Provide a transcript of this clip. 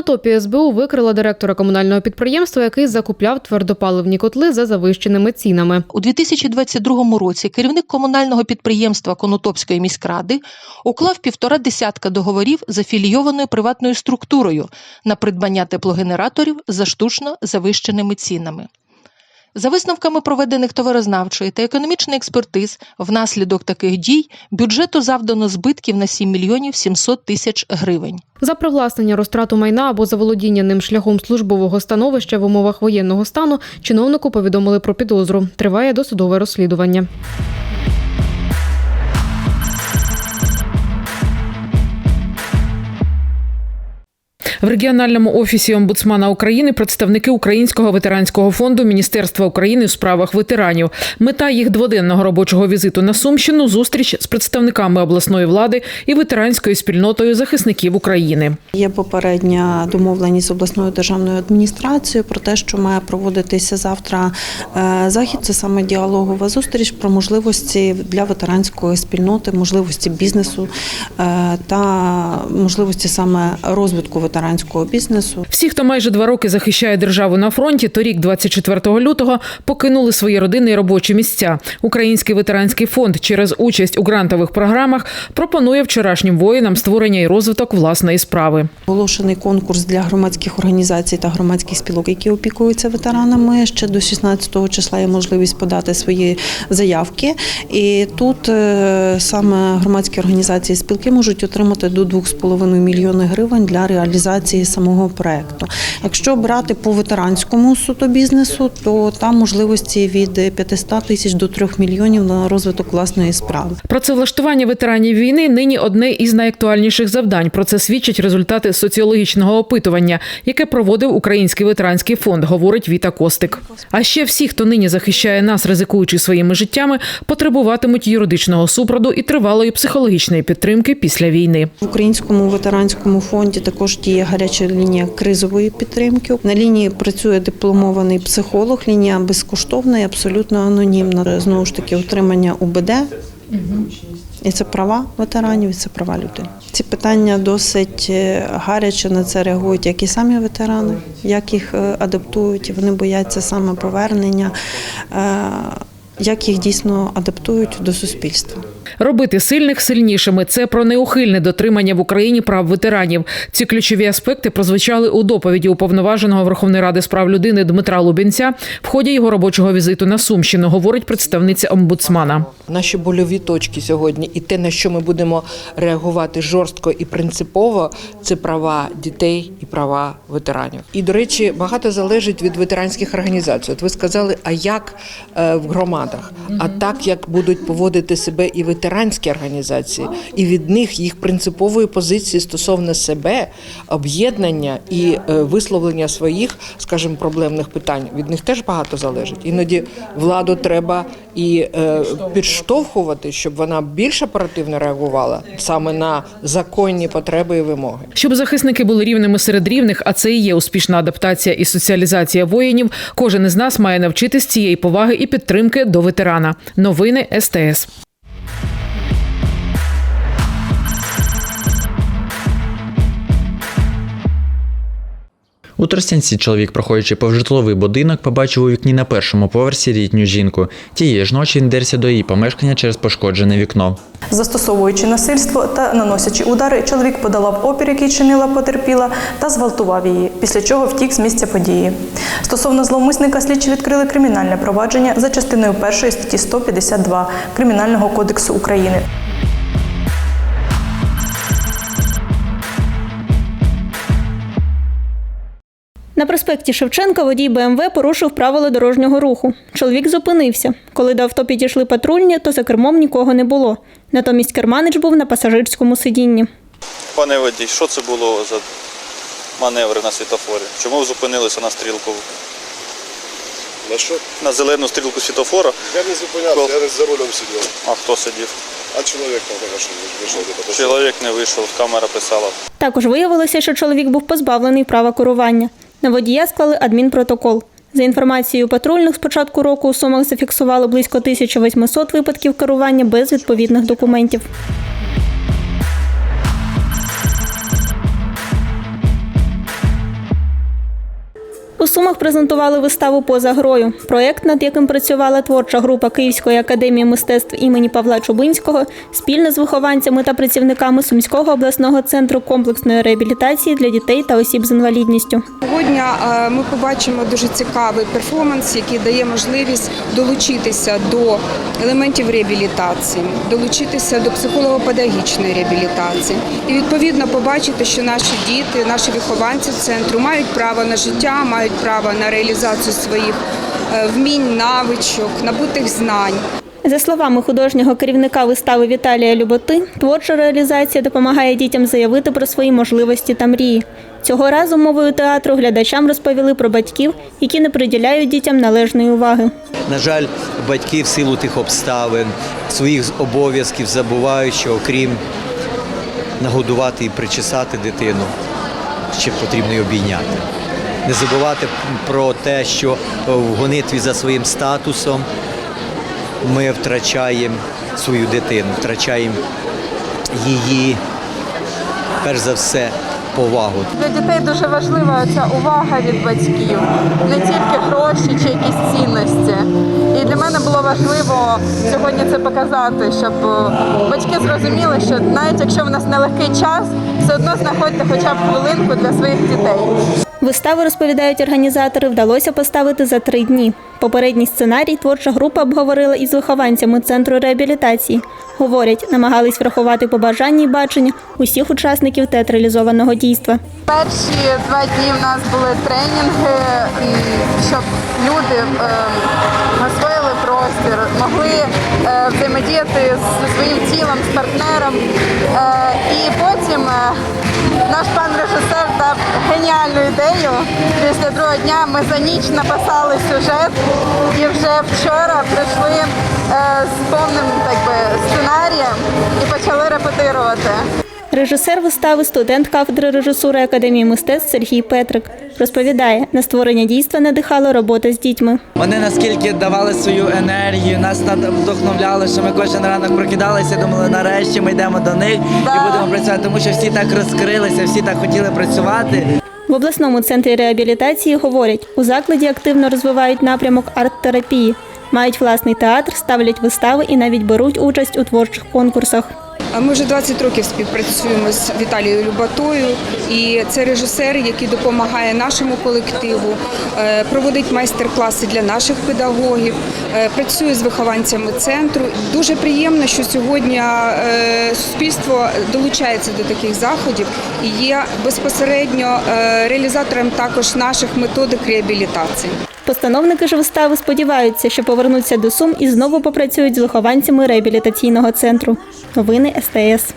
У топі СБУ викрила директора комунального підприємства, який закупляв твердопаливні котли за завищеними цінами. У 2022 році керівник комунального підприємства Конотопської міськради уклав півтора десятка договорів з афілійованою приватною структурою на придбання теплогенераторів за штучно завищеними цінами. За висновками проведених товарознавчої та економічної експертиз, внаслідок таких дій бюджету завдано збитків на 7 мільйонів 700 тисяч гривень. За привласнення розтрату майна або заволодіння ним шляхом службового становища в умовах воєнного стану чиновнику повідомили про підозру. Триває досудове розслідування. В регіональному офісі омбудсмана України представники Українського ветеранського фонду Міністерства України у справах ветеранів. Мета їх дводенного робочого візиту на Сумщину зустріч з представниками обласної влади і ветеранською спільнотою захисників України. Є попередня домовленість з обласною державною адміністрацією про те, що має проводитися завтра е, захід. Це саме діалогова зустріч про можливості для ветеранської спільноти, можливості бізнесу е, та можливості саме розвитку ветеранського бізнесу. Всі, хто майже два роки захищає державу на фронті, торік, 24 лютого, покинули свої родини і робочі місця. Український ветеранський фонд через участь у грантових програмах пропонує вчорашнім воїнам створення і розвиток власної справи. Оголошений конкурс для громадських організацій та громадських спілок, які опікуються ветеранами. Ще до 16 числа є можливість подати свої заявки. І тут е, саме громадські організації спілки можуть отримати до 2,5 мільйони гривень для реалізації самого проекту. Якщо брати по ветеранському суто бізнесу, то там можливості від 500 тисяч до 3 мільйонів на розвиток власної справи. Працевлаштування ветеранів війни нині одне із найактуальніших завдань. Про це свідчать результати соціологічного опитування, яке проводив Український ветеранський фонд, говорить Віта Костик. А ще всі, хто нині захищає нас, ризикуючи своїми життями, потребуватимуть юридичного супроводу і тривалої психологічної підтримки після війни. В українському ветеранському фонді також діє гаряча лінія кризової підтримки. На лінії працює дипломований психолог. Лінія безкоштовна і абсолютно анонімна. Знову ж таки, отримання УБД. І це права ветеранів, і це права людини. Ці питання досить е, гаряче на це реагують як і самі ветерани, як їх е, адаптують. Вони бояться саме повернення, е, як їх дійсно адаптують до суспільства. Робити сильних сильнішими це про неухильне дотримання в Україні прав ветеранів. Ці ключові аспекти прозвучали у доповіді уповноваженого Верховної Ради з прав людини Дмитра Лубінця в ході його робочого візиту на Сумщину, говорить представниця омбудсмана. Наші больові точки сьогодні і те, на що ми будемо реагувати жорстко і принципово, це права дітей і права ветеранів. І до речі, багато залежить від ветеранських організацій. От ви сказали, а як е, в громадах? А так як будуть поводити себе і ветеранські організації, і від них їх принципової позиції стосовно себе, об'єднання і е, висловлення своїх, скажімо, проблемних питань від них теж багато залежить. Іноді владу треба і е, підштовхувати, щоб вона більш оперативно реагувала саме на законні потреби і вимоги. Щоб захисники були рівними серед рівних, а це і є успішна адаптація і соціалізація воїнів. Кожен із нас має навчитись цієї поваги і підтримки до ветерана. Новини СТС. У Тростянці чоловік, проходячи повз житловий будинок, побачив у вікні на першому поверсі літню жінку. Тієї ж ночі він дерся до її помешкання через пошкоджене вікно. Застосовуючи насильство та наносячи удари, чоловік подолав опір, який чинила потерпіла, та зґвалтував її, після чого втік з місця події. Стосовно зловмисника слідчі відкрили кримінальне провадження за частиною 1 статті 152 Кримінального кодексу України. На проспекті Шевченка водій БМВ порушив правила дорожнього руху. Чоловік зупинився. Коли до авто підійшли патрульні, то за кермом нікого не було. Натомість керманич був на пасажирському сидінні. Пане водій, що це було за маневри на світофорі. Чому ви зупинилися на стрілку? На що? На зелену стрілку світофора? Я не зупинявся, я не за рулем сидів. А хто сидів? А чоловік там каже, що вийшов де подошов. Чоловік не вийшов, камера писала. Також виявилося, що чоловік був позбавлений права керування. На водія склали адмінпротокол. За інформацією патрульних, з початку року у Сумах зафіксували близько 1800 випадків керування без відповідних документів. У Сумах презентували виставу поза грою. Проєкт, над яким працювала творча група Київської академії мистецтв імені Павла Чубинського, спільно з вихованцями та працівниками Сумського обласного центру комплексної реабілітації для дітей та осіб з інвалідністю. Сьогодні е, ми побачимо дуже цікавий перформанс, який дає можливість долучитися до елементів реабілітації, долучитися до психолого-педагогічної реабілітації і відповідно побачити, що наші діти, наші вихованці центру мають право на життя, мають право на реалізацію своїх е, вмінь, навичок, набутих знань. За словами художнього керівника вистави Віталія Люботи, творча реалізація допомагає дітям заявити про свої можливості та мрії. Цього разу мовою театру глядачам розповіли про батьків, які не приділяють дітям належної уваги. На жаль, батьки в силу тих обставин, своїх обов'язків забувають, що окрім нагодувати і причесати дитину, ще потрібно й обійняти. Не забувати про те, що в гонитві за своїм статусом ми втрачаємо свою дитину, втрачаємо її, перш за все, повагу. Для дітей дуже важлива ця увага від батьків, не тільки гроші чи якісь цінності. І для мене було важливо сьогодні це показати, щоб е, батьки зрозуміли, що навіть якщо в нас нелегкий час, все одно знаходьте хоча б хвилинку для своїх дітей. Виставу, розповідають організатори, вдалося поставити за три дні. Попередній сценарій творча група обговорила із вихованцями центру реабілітації. Говорять, намагались врахувати побажання і бачення усіх учасників театралізованого дійства. Перші два дні в нас були тренінги, щоб люди освоїли простір, могли е, взаємодіяти зі своїм тілом, з партнером. Е, І потім е, наш пан режисер дав геніальну ідею. Після другого дня ми за ніч написали сюжет і вже вчора прийшли з повним так би, сценарієм і почали репетирувати. Режисер вистави, студент кафедри режисури Академії мистецтв Сергій Петрик розповідає, на створення дійства надихала робота з дітьми. Вони наскільки давали свою енергію, нас вдохновляли, що ми кожен ранок прокидалися, думали, нарешті ми йдемо до них і будемо працювати, тому що всі так розкрилися, всі так хотіли працювати. В обласному центрі реабілітації говорять, у закладі активно розвивають напрямок арт-терапії, мають власний театр, ставлять вистави і навіть беруть участь у творчих конкурсах. Ми вже 20 років співпрацюємо з Віталією Любатою, і це режисер, який допомагає нашому колективу, е, проводить майстер-класи для наших педагогів, е, працює з вихованцями центру. Дуже приємно, що сьогодні е, суспільство долучається до таких заходів і є безпосередньо реалізатором також наших методик реабілітації. Постановники ж вистави сподіваються, що повернуться до Сум і знову попрацюють з вихованцями реабілітаційного центру. Новини СТС.